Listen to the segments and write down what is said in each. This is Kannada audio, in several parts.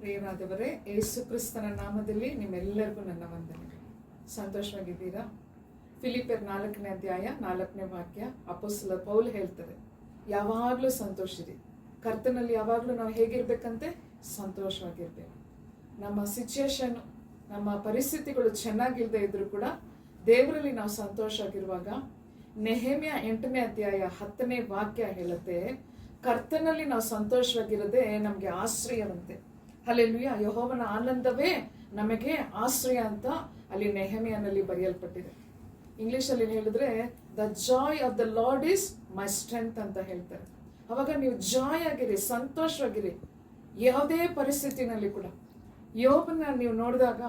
ಪ್ರಿಯರಾದವರೇ ಯೇಸು ಕ್ರಿಸ್ತನ ನಾಮದಲ್ಲಿ ನಿಮ್ಮೆಲ್ಲರಿಗೂ ನನ್ನ ವಂದನೆ ಸಂತೋಷವಾಗಿದ್ದೀರಾ? ಫಿಲಿಪರ್ ನಾಲ್ಕನೇ ಅಧ್ಯಾಯ, ನಾಲ್ಕನೇ ವಾಕ್ಯ ಅಪೋಸಲ ಪೌಲ್ ಹೇಳ್ತಾರೆ, ಯಾವಾಗಲೂ ಸಂತೋಷಿರಿ. ಕರ್ತನಲ್ಲಿ ಯಾವಾಗಲೂ ನಾವು ಹೇಗಿರ್ಬೇಕಂತೆ? ಸಂತೋಷವಾಗಿರ್ಬೇಕು. ನಮ್ಮ ಸಿಚುಯೇಷನ್ ನಮ್ಮ ಪರಿಸ್ಥಿತಿಗಳು ಚೆನ್ನಾಗಿಲ್ಲದೆ ಇದ್ದರೂ ಕೂಡ ದೇವರಲ್ಲಿ ನಾವು ಸಂತೋಷ ಆಗಿರುವಾಗ ನೆಹಮ್ಯ ಎಂಟನೇ ಅಧ್ಯಾಯ ಹತ್ತನೇ ವಾಕ್ಯ ಹೇಳುತ್ತೆ, ಕರ್ತನಲ್ಲಿ ನಾವು ಸಂತೋಷವಾಗಿರದೆ ನಮಗೆ ಆಶ್ರಯವಂತೆ. ಅಲ್ಲೆಲ್ಲುಯ್ಯ ಯಹೋವನ ಆನಂದವೇ ನಮಗೆ ಆಶ್ರಯ ಅಂತ ಅಲ್ಲಿ ನೆಹಮಿಯನಲ್ಲಿ ಬರೆಯಲ್ಪಟ್ಟಿದೆ. ಇಂಗ್ಲಿಷಲ್ಲಿ ಹೇಳಿದ್ರೆ the joy of the Lord is my strength ಅಂತ ಹೇಳ್ತಾರೆ. ಅವಾಗ ನೀವು ಜಾಯ್ ಆಗಿರಿ, ಸಂತೋಷವಾಗಿರಿ. ಯಾವುದೇ ಪರಿಸ್ಥಿತಿನಲ್ಲಿ ಕೂಡ. ಯೋಬನ ನೀವು ನೋಡಿದಾಗ,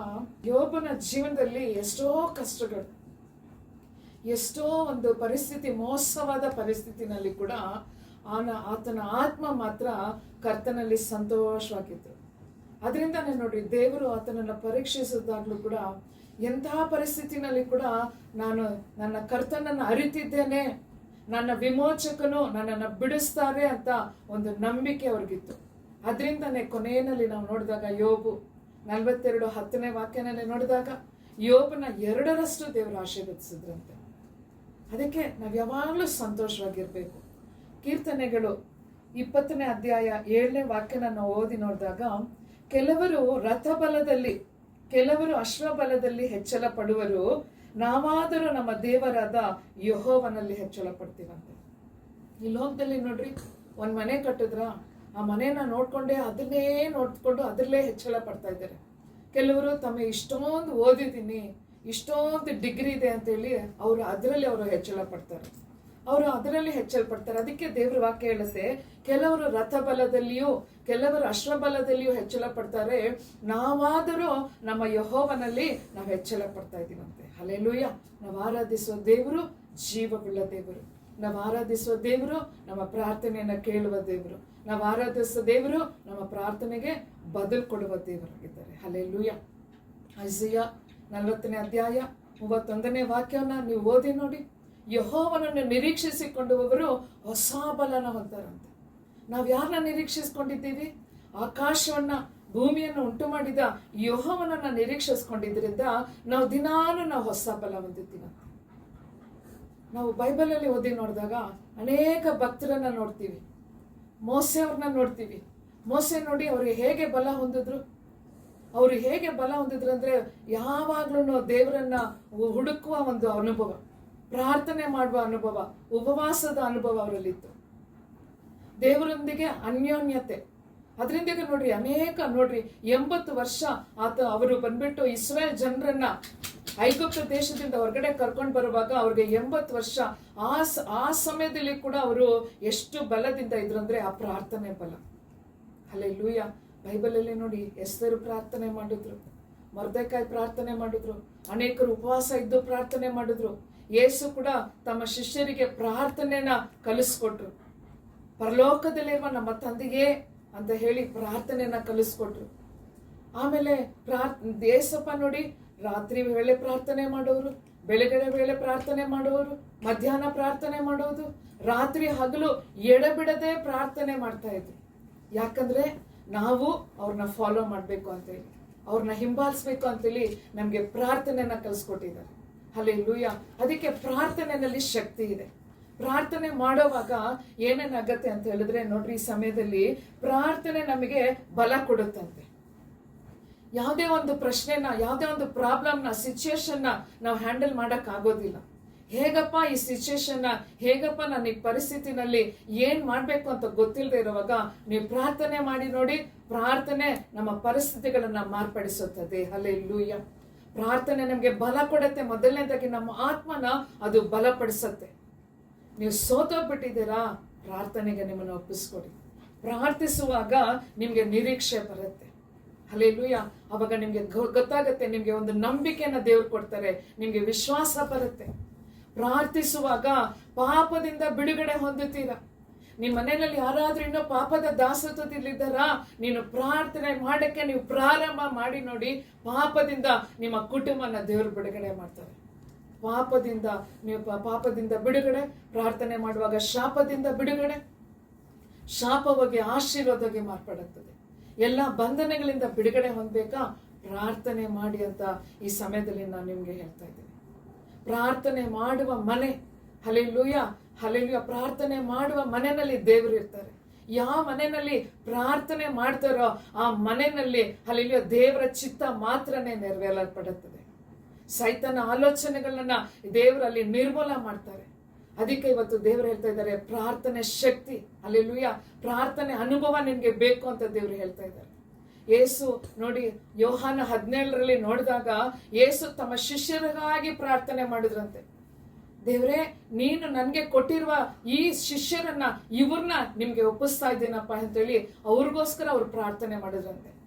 ಯೋಬನ ಜೀವನದಲ್ಲಿ ಎಷ್ಟೋ ಕಷ್ಟಗಳು. ಎಷ್ಟೋ ಒಂದು ಪರಿಸ್ಥಿತಿ, ಮೋಸವಾದ ಪರಿಸ್ಥಿತಿನಲ್ಲಿ ಕೂಡ ಆನ, ಆತನ ಆತ್ಮ ಮಾತ್ರ ಕರ್ತನಲ್ಲಿ ಸಂತೋಷವಾಗಿತ್ತು. ಅದರಿಂದಾನೇ ನೋಡ್ರಿ, ದೇವರು ಆತನನ್ನು ಪರೀಕ್ಷಿಸಿದಾಗಲೂ ಕೂಡ ಎಂತಹ ಪರಿಸ್ಥಿತಿನಲ್ಲಿ ಕೂಡ ನಾನು ನನ್ನ ಕರ್ತನನ್ನು ಅರಿತಿದ್ದೇನೆ, ನನ್ನ ವಿಮೋಚಕನು ನನ್ನನ್ನು ಬಿಡಿಸ್ತಾರೆ ಅಂತ ಒಂದು ನಂಬಿಕೆ ಅವ್ರಿಗಿತ್ತು. ಅದರಿಂದನೇ ಕೊನೆಯಲ್ಲಿ ನಾವು ನೋಡಿದಾಗ ಯೋಬು, ನಲವತ್ತೆರಡು ಹತ್ತನೇ ವಾಕ್ಯನಲ್ಲಿ ನೋಡಿದಾಗ ಯೋಬನ ಎರಡರಷ್ಟು ದೇವರು ಆಶೀರ್ವದಿಸಿದ್ರಂತೆ. ಅದಕ್ಕೆ ನಾವು ಯಾವಾಗಲೂ ಸಂತೋಷವಾಗಿರಬೇಕು. ಕೀರ್ತನೆಗಳು ಇಪ್ಪತ್ತನೇ ಅಧ್ಯಾಯ ಏಳನೇ ವಾಕ್ಯನ ನಾವು ಓದಿ ನೋಡಿದಾಗ ಕೆಲವರು ರಥಬಲದಲ್ಲಿ, ಕೆಲವರು ಅಶ್ವಬಲದಲ್ಲಿ ಹೆಚ್ಚಳ ಪಡುವರು ನಾವಾದರೂ ನಮ್ಮ ದೇವರಾದ ಯಹೋವನಲ್ಲಿ ಹೆಚ್ಚಳ ಪಡ್ತೀವಂತೆ ಈ ಲೋಕದಲ್ಲಿ ನೋಡ್ರಿ, ಒಂದ್ ಮನೆ ಕಟ್ಟಿದ್ರ? ಆ ಮನೇನ ನೋಡ್ಕೊಂಡೇ ಅದನ್ನೇ ನೋಡ್ಕೊಂಡು ಅದರಲ್ಲೇ ಹೆಚ್ಚಳ ಪಡ್ತಾ ಇದ್ದಾರೆ. ಕೆಲವರು, ತಮ್ಮ ಇಷ್ಟೊಂದು ಓದಿದ್ದೀನಿ, ಇಷ್ಟೊಂದು ಡಿಗ್ರಿ ಇದೆ ಅಂತೇಳಿ ಅವರು ಅದರಲ್ಲಿ ಅವರು ಹೆಚ್ಚಳ ಪಡ್ತಾರೆ ಅವರು ಅದರಲ್ಲಿ ಹೆಚ್ಚಲ್ಪಡ್ತಾರೆ. ಅದಕ್ಕೆ ದೇವ್ರ ವಾಕ್ಯ ಹೇಳುತ್ತೆ, ಕೆಲವರು ರಥಬಲದಲ್ಲಿಯೂ, ಕೆಲವರು ಅಶ್ವಬಲದಲ್ಲಿಯೂ ಹೆಚ್ಚಳ ಪಡ್ತಾರೆ ನಾವಾದರೂ ನಮ್ಮ ಯಹೋವನಲ್ಲಿ ನಾವು ಹೆಚ್ಚಳ ಪಡ್ತಾ ಇದೀವಂತೆ ಹಲೆಲೂಯ ನಾವು ಆರಾಧಿಸುವ ದೇವರು ಜೀವವುಳ್ಳ ದೇವರು. ನಾವು ಆರಾಧಿಸುವ ದೇವರು ನಮ್ಮ ಪ್ರಾರ್ಥನೆಯನ್ನು ಕೇಳುವ ದೇವರು. ನಾವು ಆರಾಧಿಸುವ ದೇವರು ನಮ್ಮ ಪ್ರಾರ್ಥನೆಗೆ ಬದಲು ಕೊಡುವ ದೇವರಾಗಿದ್ದಾರೆ ಹಲೆಲೂಯ ಐಸಿಯ ನಲವತ್ತನೇ ಅಧ್ಯಾಯ ಮೂವತ್ತೊಂದನೇ ವಾಕ್ಯವನ್ನ ನೀವು ಓದಿ ನೋಡಿ. ಯಹೋವನನ್ನು ನಿರೀಕ್ಷಿಸಿಕೊಂಡುವವರು ಹೊಸ ಬಲನ ಹೊಂದರಂತೆ ನಾವು ಯಾರನ್ನ ನಿರೀಕ್ಷಿಸ್ಕೊಂಡಿದ್ದೀವಿ? ಆಕಾಶವನ್ನ, ಭೂಮಿಯನ್ನು ಉಂಟು ಮಾಡಿದ ಯಹೋವನನ್ನ ನಿರೀಕ್ಷಿಸ್ಕೊಂಡಿದ್ರಿಂದ ನಾವು ದಿನಾನು ನಾವು ಹೊಸ ಬಲ ಹೊಂದಿದ್ದೀವಿ ನಾವು ಬೈಬಲಲ್ಲಿ ಓದಿ ನೋಡಿದಾಗ ಅನೇಕ ಭಕ್ತರನ್ನ ನೋಡ್ತೀವಿ. ಮೋಸೆ ಅವ್ರನ್ನ ನೋಡ್ತೀವಿ. ಮೋಸೆ ನೋಡಿ ಅವ್ರಿಗೆ ಹೇಗೆ ಬಲ ಹೊಂದಿದ್ರು? ಅವರು ಹೇಗೆ ಬಲ ಹೊಂದಿದ್ರು ಅಂದ್ರೆ ಯಾವಾಗ್ಲೂ ದೇವರನ್ನ ಹುಡುಕುವ ಒಂದು ಅನುಭವ. ಪ್ರಾರ್ಥನೆ ಮಾಡುವ ಅನುಭವ, ಉಪವಾಸದ ಅನುಭವ ಅವರಲ್ಲಿತ್ತು. ದೇವರೊಂದಿಗೆ ಅನ್ಯೋನ್ಯತೆ. ಅದರಿಂದ ನೋಡ್ರಿ, ಅನೇಕ ನೋಡ್ರಿ, ಎಂಬತ್ತು ವರ್ಷ ಆತ ಅವರು ಬಂದ್ಬಿಟ್ಟು ಇಸ್ರೇಲ್ ಜನರನ್ನ ಐಗುಪ್ತ ದೇಶದಿಂದ ಹೊರಗಡೆ ಕರ್ಕೊಂಡು ಬರುವಾಗ ಅವ್ರಿಗೆ ಎಂಬತ್ತು ವರ್ಷ, ಆ ಆ ಸಮಯದಲ್ಲಿ ಕೂಡ ಅವರು ಎಷ್ಟು ಬಲದಿಂದ ಇದ್ರು ಅಂದ್ರೆ ಆ ಪ್ರಾರ್ಥನೆ ಬಲ. ಅಲ್ಲೇ ಲೂಯ ಬೈಬಲಲ್ಲಿ ನೋಡಿ ಎಸ್ತರು ಪ್ರಾರ್ಥನೆ ಮಾಡಿದ್ರು, ಮರ್ದಕಾಯಿ ಪ್ರಾರ್ಥನೆ ಮಾಡಿದ್ರು. ಅನೇಕರು ಉಪವಾಸ ಇದ್ದು ಪ್ರಾರ್ಥನೆ ಮಾಡಿದ್ರು. ಯೇಸು ಕೂಡ ತಮ್ಮ ಶಿಷ್ಯರಿಗೆ ಪ್ರಾರ್ಥನೆಯನ್ನ ಕಲಿಸ್ಕೊಟ್ರು. ಪರಲೋಕದಲ್ಲಿರುವ ನಮ್ಮ ತಂದೆಗೆ ಅಂತ ಹೇಳಿ ಪ್ರಾರ್ಥನೆಯನ್ನ ಕಲಿಸ್ಕೊಟ್ರು. ಆಮೇಲೆ ಪ್ರಾರ್ ದೇಸಪ್ಪ ನೋಡಿ ರಾತ್ರಿ ವೇಳೆ ಪ್ರಾರ್ಥನೆ ಮಾಡೋರು, ಬೆಳಗಿನ ವೇಳೆ ಪ್ರಾರ್ಥನೆ ಮಾಡೋರು, ಮಧ್ಯಾಹ್ನ ಪ್ರಾರ್ಥನೆ ಮಾಡೋದು, ರಾತ್ರಿ ಹಗಲು ಎಡಬಿಡದೆ ಪ್ರಾರ್ಥನೆ ಮಾಡ್ತಾ ಇದ್ರು. ಯಾಕಂದ್ರೆ ನಾವು ಅವ್ರನ್ನ ಫಾಲೋ ಮಾಡಬೇಕು ಅಂತೇಳಿ ಅವ್ರನ್ನ ಹಿಂಬಾಲಿಸ್ಬೇಕು ಅಂತೇಳಿ ನಮಗೆ ಪ್ರಾರ್ಥನೆಯನ್ನ ಕಲಿಸ್ಕೊಟ್ಟಿದ್ದಾರೆ. ಅಲ್ಲೇ ಲೂಯ ಅದಕ್ಕೆ ಪ್ರಾರ್ಥನೆಯಲ್ಲಿ ಶಕ್ತಿ ಇದೆ. ಪ್ರಾರ್ಥನೆ ಮಾಡೋವಾಗ ಏನೇನಾಗತ್ತೆ ಅಂತ ಹೇಳಿದ್ರೆ ನೋಡ್ರಿ, ಈ ಸಮಯದಲ್ಲಿ ಪ್ರಾರ್ಥನೆ ನಮಗೆ ಬಲ ಕೊಡುತ್ತಂತೆ. ಯಾವುದೇ ಒಂದು ಪ್ರಶ್ನೆನ, ಯಾವುದೇ ಒಂದು ಪ್ರಾಬ್ಲಮ್ನ ಸಿಚುಯೇಷನ್ನ ನಾವು ಹ್ಯಾಂಡಲ್ ಮಾಡೋಕ್ಕಾಗೋದಿಲ್ಲ ಹೇಗಪ್ಪ ಈ ಸಿಚುಯೇಷನ್ ಹೇಗಪ್ಪ ನಾನು ಈ ಪರಿಸ್ಥಿತಿನಲ್ಲಿ ಏನ್ ಮಾಡ್ಬೇಕು ಅಂತ ಗೊತ್ತಿಲ್ಲದೆ ಇರುವಾಗ ನೀವು ಪ್ರಾರ್ಥನೆ ಮಾಡಿ ನೋಡಿ, ಪ್ರಾರ್ಥನೆ ನಮ್ಮ ಪರಿಸ್ಥಿತಿಗಳನ್ನ ಮಾರ್ಪಡಿಸುತ್ತದೆ. ಅಲ್ಲೇ ಲೂಯ್ಯ ಪ್ರಾರ್ಥನೆ ನಮಗೆ ಬಲ ಕೊಡುತ್ತೆ. ಮೊದಲನೇದಾಗಿ ನಮ್ಮ ಆತ್ಮನ ಅದು ಬಲಪಡಿಸುತ್ತೆ. ನೀವು ಸೋತೋಗ್ಬಿಟ್ಟಿದ್ದೀರಾ? ಪ್ರಾರ್ಥನೆಗೆ ನಿಮ್ಮನ್ನು ಒಪ್ಪಿಸ್ಕೊಡಿ. ಪ್ರಾರ್ಥಿಸುವಾಗ ನಿಮ್ಗೆ ನಿರೀಕ್ಷೆ ಬರುತ್ತೆ. ಅಲ್ಲೇಲೂಯ ಅವಾಗ ನಿಮ್ಗೆ ಗೊತ್ತಾಗುತ್ತೆ, ನಿಮ್ಗೆ ಒಂದು ನಂಬಿಕೆಯನ್ನ ದೇವ್ರು ಕೊಡ್ತಾರೆ, ನಿಮ್ಗೆ ವಿಶ್ವಾಸ ಬರುತ್ತೆ. ಪ್ರಾರ್ಥಿಸುವಾಗ ಪಾಪದಿಂದ ಬಿಡುಗಡೆ ಹೊಂದುತ್ತೀರಾ. ನಿಮ್ಮ ಮನೆಯಲ್ಲಿ ಯಾರಾದ್ರೂ ಇನ್ನೂ ಪಾಪದ ದಾಸತ್ವದಲ್ಲಿದ್ದಾರಾ? ನೀನು ಪ್ರಾರ್ಥನೆ ಮಾಡಕ್ಕೆ ನೀವು ಪ್ರಾರಂಭ ಮಾಡಿ ನೋಡಿ, ಪಾಪದಿಂದ ನಿಮ್ಮ ಕುಟುಂಬನ ದೇವರು ಬಿಡುಗಡೆ ಮಾಡ್ತಾರೆ. ಪಾಪದಿಂದ ನೀವು ಪಾಪದಿಂದ ಬಿಡುಗಡೆ, ಪ್ರಾರ್ಥನೆ ಮಾಡುವಾಗ ಶಾಪದಿಂದ ಬಿಡುಗಡೆ. ಶಾಪವಾಗಿ ಆಶೀರ್ವಾದವಾಗಿ ಮಾರ್ಪಡುತ್ತದೆ. ಎಲ್ಲ ಬಂಧನಗಳಿಂದ ಬಿಡುಗಡೆ ಹೊಂದಬೇಕಾ? ಪ್ರಾರ್ಥನೆ ಮಾಡಿ ಅಂತ ಈ ಸಮಯದಲ್ಲಿ ನಾನು ನಿಮಗೆ ಹೇಳ್ತಾ ಇದ್ದೀನಿ. ಪ್ರಾರ್ಥನೆ ಮಾಡುವ ಮನೆ. ಹಲೆಲುಯ್ಯ ಹಲೆಲುಯ್ಯ ಪ್ರಾರ್ಥನೆ ಮಾಡುವ ಮನೆಯಲ್ಲಿ ದೇವರು ಇರ್ತಾರೆ. ಯಾವ ಮನೆಯಲ್ಲಿ ಪ್ರಾರ್ಥನೆ ಮಾಡ್ತಾರೋ ಆ ಮನೆಯಲ್ಲಿ ಹಲೆಲೂಯ ದೇವರ ಚಿತ್ತ ಮಾತ್ರನೇ ನೆರವೇರಲ್ಪಡುತ್ತದೆ ಸೈತನ ಆಲೋಚನೆಗಳನ್ನ ದೇವರಲ್ಲಿ ನಿರ್ಮೂಲ ಮಾಡ್ತಾರೆ. ಅದಕ್ಕೆ ಇವತ್ತು ದೇವರು ಹೇಳ್ತಾ ಇದ್ದಾರೆ, ಪ್ರಾರ್ಥನೆ ಶಕ್ತಿ. ಅಲ್ಲೆಲ್ಲೂಯ ಪ್ರಾರ್ಥನೆ ಅನುಭವ ನಿನ್ಗೆ ಬೇಕು ಅಂತ ದೇವರು ಹೇಳ್ತಾ ಇದ್ದಾರೆ. ಯೇಸು ನೋಡಿ, ಯೋಹಾನ ಹದಿನೇಳರಲ್ಲಿ ನೋಡಿದಾಗ ಯೇಸು ತಮ್ಮ ಶಿಷ್ಯರಿಗಾಗಿ ಪ್ರಾರ್ಥನೆ ಮಾಡಿದ್ರಂತೆ. ದೇವರೇ, ನೀನು ನನಗೆ ಕೊಟ್ಟಿರುವ ಈ ಶಿಷ್ಯರನ್ನ, ಇವ್ರನ್ನ ನಿಮ್ಗೆ ಒಪ್ಪಿಸ್ತಾ ಇದ್ದೀನಪ್ಪ ಅಂತೇಳಿ ಅವ್ರಿಗೋಸ್ಕರ ಅವ್ರು ಪ್ರಾರ್ಥನೆ ಮಾಡಿದ್ರಂತೆ.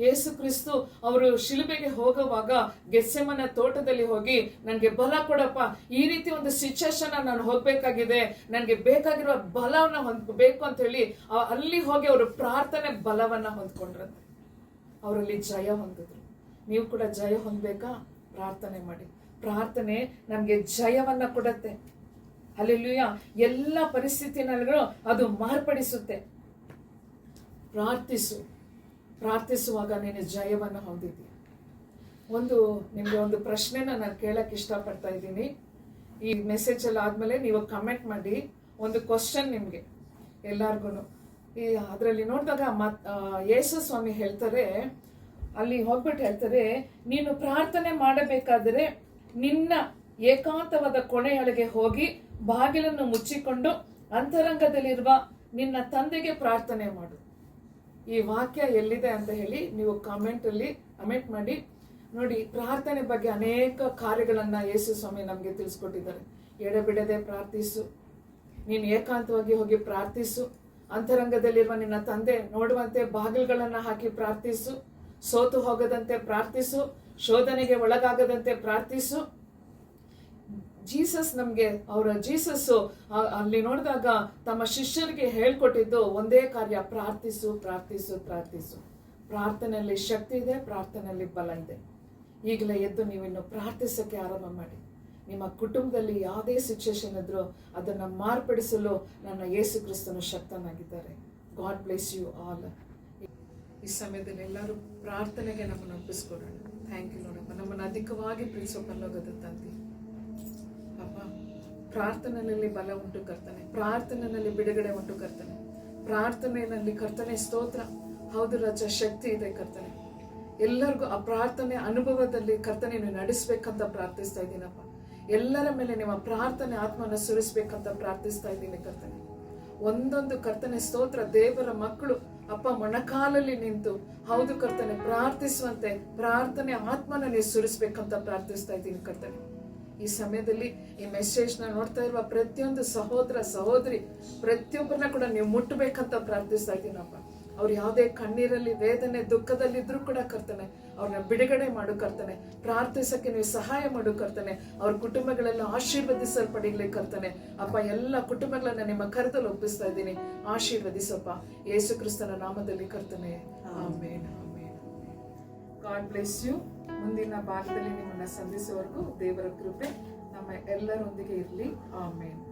ಯೇಸು ಕ್ರಿಸ್ತು ಅವರು ಶಿಲುಬೆಗೆ ಹೋಗುವಾಗ ಗೆಸ್ಸೆಮನ ತೋಟದಲ್ಲಿ ಹೋಗಿ, ನನಗೆ ಬಲ ಕೊಡಪ್ಪ, ಈ ರೀತಿ ಒಂದು ಸಿಚುವೇಶನ್ ನಾನು ಹೋಗ್ಬೇಕಾಗಿದೆ, ನನಗೆ ಬೇಕಾಗಿರುವ ಬಲವನ್ನ ಹೊಂದ್ಬೇಕು ಅಂತ ಹೇಳಿ ಅಲ್ಲಿ ಹೋಗಿ ಅವರು ಪ್ರಾರ್ಥನೆ ಬಲವನ್ನ ಹೊಂದ್ಕೊಂಡ್ರಂತೆ. ಅವರಲ್ಲಿ ಜಯ ಹೊಂದಿದ್ರು. ನೀವು ಕೂಡ ಜಯ ಹೊಂದ್ಬೇಕಾ? ಪ್ರಾರ್ಥನೆ ಮಾಡಿ. ಪ್ರಾರ್ಥನೆ ನಮಗೆ ಜಯವನ್ನ ಕೊಡತ್ತೆ. ಅಲ್ಲೆಲ್ಲೂಯ ಎಲ್ಲ ಪರಿಸ್ಥಿತಿನಲ್ಲೂ ಅದು ಮಾರ್ಪಡಿಸುತ್ತೆ. ಪ್ರಾರ್ಥಿಸು. ಪ್ರಾರ್ಥಿಸುವಾಗ ನೀನು ಜಯವನ್ನು ಹೊಂದಿದ್ದೀಯ. ಒಂದು, ನಿಮಗೆ ಒಂದು ಪ್ರಶ್ನೆನ ನಾನು ಕೇಳಕ್ಕೆ ಇಷ್ಟಪಡ್ತಾ ಇದ್ದೀನಿ. ಈ ಮೆಸೇಜ್ ಎಲ್ಲ ಆದಮೇಲೆ ನೀವು ಕಮೆಂಟ್ ಮಾಡಿ ಒಂದು ಕ್ವಶನ್ ನಿಮಗೆ ಎಲ್ಲಾರ್ಗು ಈ ಅದರಲ್ಲಿ ನೋಡಿದಾಗ ಮತ್ ಯೇಸು ಸ್ವಾಮಿ ಹೇಳ್ತಾರೆ, ಅಲ್ಲಿ ಹೋಗ್ಬಿಟ್ಟು ಹೇಳ್ತಾರೆ, ನೀನು ಪ್ರಾರ್ಥನೆ ಮಾಡಬೇಕಾದರೆ ನಿನ್ನ ಏಕಾಂತವಾದ ಕೊನೆಯೊಳಗೆ ಹೋಗಿ ಬಾಗಿಲನ್ನು ಮುಚ್ಚಿಕೊಂಡು ಅಂತರಂಗದಲ್ಲಿರುವ ನಿನ್ನ ತಂದೆಗೆ ಪ್ರಾರ್ಥನೆ ಮಾಡು. ಈ ವಾಕ್ಯ ಎಲ್ಲಿದೆ ಅಂತ ಹೇಳಿ ನೀವು ಕಾಮೆಂಟ್ ಅಲ್ಲಿ ಕಮೆಂಟ್ ಮಾಡಿ. ನೋಡಿ, ಪ್ರಾರ್ಥನೆ ಬಗ್ಗೆ ಅನೇಕ ಕಾರ್ಯಗಳನ್ನ ಯೇಸು ಸ್ವಾಮಿ ನಮಗೆ ತಿಳಿಸ್ಕೊಟ್ಟಿದ್ದಾರೆ. ಎಡೆಬಿಡದೆ ಪ್ರಾರ್ಥಿಸು. ನೀನು ಏಕಾಂತವಾಗಿ ಹೋಗಿ ಪ್ರಾರ್ಥಿಸು. ಅಂತರಂಗದಲ್ಲಿರುವ ನಿನ್ನ ತಂದೆ ನೋಡುವಂತೆ ಬಾಗಿಲುಗಳನ್ನು ಹಾಕಿ ಪ್ರಾರ್ಥಿಸು. ಸೋತು ಹೋಗದಂತೆ ಪ್ರಾರ್ಥಿಸು. ಶೋಧನೆಗೆ ಒಳಗಾಗದಂತೆ ಪ್ರಾರ್ಥಿಸು. ಜೀಸಸ್ ನಮಗೆ, ಅವರ ಜೀಸಸ್ ಅಲ್ಲಿ ನೋಡಿದಾಗ ತಮ್ಮ ಶಿಷ್ಯರಿಗೆ ಹೇಳ್ಕೊಟ್ಟಿದ್ದು ಒಂದೇ ಕಾರ್ಯ, ಪ್ರಾರ್ಥಿಸು ಪ್ರಾರ್ಥಿಸು ಪ್ರಾರ್ಥಿಸು. ಪ್ರಾರ್ಥನೆಯಲ್ಲಿ ಶಕ್ತಿ ಇದೆ, ಪ್ರಾರ್ಥನೆಯಲ್ಲಿ ಬಲ ಇದೆ. ಈಗಲೇ ಎದ್ದು ನೀವಿನ್ನು ಪ್ರಾರ್ಥಿಸೋಕ್ಕೆ ಆರಂಭ ಮಾಡಿ. ನಿಮ್ಮ ಕುಟುಂಬದಲ್ಲಿ ಯಾವುದೇ ಸಿಚುವೇಶನ್ ಇದ್ರೂ ಅದನ್ನು ಮಾರ್ಪಡಿಸಲು ನನ್ನ ಯೇಸು ಕ್ರಿಸ್ತನು ಶಕ್ತನಾಗಿದ್ದಾರೆ. ಗಾಡ್ ಬ್ಲೆಸ್ ಯು ಆಲ್ ಈ ಸಮಯದಲ್ಲಿ ಎಲ್ಲರೂ ಪ್ರಾರ್ಥನೆಗೆ ನಮ್ಮನ್ನು ಒಪ್ಪಿಸ್ಕೊಡೋಣ ಥ್ಯಾಂಕ್ ಯು ನೋಡಪ್ಪ ನಮ್ಮನ್ನು ಅಧಿಕವಾಗಿ ಪ್ರೀತಿಸೋ ಪರಲೋಕದ ತಂದೆ. ಅಪ್ಪ ಪ್ರಾರ್ಥನೆಯಲ್ಲಿ ಬಲ ಉಂಟು ಕರ್ತನೆ. ಪ್ರಾರ್ಥನೆಯಲ್ಲಿ ಬಿಡುಗಡೆ ಉಂಟು ಕರ್ತನೆ. ಪ್ರಾರ್ಥನೆಯಲ್ಲಿ ಕರ್ತನೆ ಸ್ತೋತ್ರ. ಹೌದು ರಾಜ, ಶಕ್ತಿ ಇದೆ ಕರ್ತನೆ. ಎಲ್ಲರಿಗೂ ಆ ಪ್ರಾರ್ಥನೆ ಅನುಭವದಲ್ಲಿ ಕರ್ತನೆ ನಡೆಸಬೇಕಂತ ನಡೆಸ್ಬೇಕಂತ ಪ್ರಾರ್ಥಿಸ್ತಾ ಇದ್ದೀನಪ್ಪ. ಎಲ್ಲರ ಮೇಲೆ ನಿಮ್ಮ ಪ್ರಾರ್ಥನೆ ಆತ್ಮನ ಸುರಿಸ್ಬೇಕಂತ ಪ್ರಾರ್ಥಿಸ್ತಾ ಇದ್ದೀನಿ ಕರ್ತನೆ. ಒಂದೊಂದು ಕರ್ತನೆ ಸ್ತೋತ್ರ, ದೇವರ ಮಕ್ಕಳು ಅಪ್ಪ ಮೊಣಕಾಲಲ್ಲಿ ನಿಂತು, ಹೌದು ಕರ್ತನೆ, ಪ್ರಾರ್ಥಿಸುವಂತೆ ಪ್ರಾರ್ಥನೆ ಆತ್ಮನ ನೀವು ಸುರಿಸ್ಬೇಕಂತ ಪ್ರಾರ್ಥಿಸ್ತಾ ಇದ್ದೀನಿ ಕರ್ತನೆ. ಈ ಸಮಯದಲ್ಲಿ ಈ ಮೆಸೇಜ್ನ ನೋಡ್ತಾ ಇರುವ ಪ್ರತಿಯೊಂದು ಸಹೋದರ ಸಹೋದರಿ ಪ್ರತಿಯೊಬ್ಬರನ್ನ ಕೂಡ ನೀವು ಮುಟ್ಟಬೇಕಂತ ಪ್ರಾರ್ಥಿಸ್ತಾ ಇದ್ದೀನಪ್ಪ. ಅವ್ರು ಯಾವುದೇ ಕಣ್ಣೀರಲ್ಲಿ ವೇದನೆ ದುಃಖದಲ್ಲಿ ಇದ್ರೂ ಕೂಡ ಕರ್ತನೆ ಅವ್ರನ್ನ ಬಿಡುಗಡೆ ಮಾಡು ಕರ್ತನೆ ಪ್ರಾರ್ಥಿಸಕ್ಕೆ ನೀವು ಸಹಾಯ ಮಾಡು ಕರ್ತನೆ ಅವ್ರ ಕುಟುಂಬಗಳೆಲ್ಲ ಆಶೀರ್ವದಿಸಲ್ಪಡಲಿ ಕರ್ತನೆ. ಅಪ್ಪ ಎಲ್ಲ ಕುಟುಂಬಗಳನ್ನ ನಿಮ್ಮ ಕರೆದಲ್ಲಿ ಒಪ್ಪಿಸ್ತಾ ಇದ್ದೀನಿ. ಆಶೀರ್ವದಿಸಪ್ಪ. ಯೇಸು ಕ್ರಿಸ್ತನ ನಾಮದಲ್ಲಿ ಕರ್ತನೆ. Amen. Amen God bless you ಮುಂದಿನ ಭಾಗದಲ್ಲಿ ನಿಮ್ಮನ್ನ ಸಂಧಿಸುವವರೆಗೂ ದೇವರ ಕೃಪೆ ನಮ್ಮ ಎಲ್ಲರೊಂದಿಗೆ ಇರಲಿ. ಆಮೇನ್.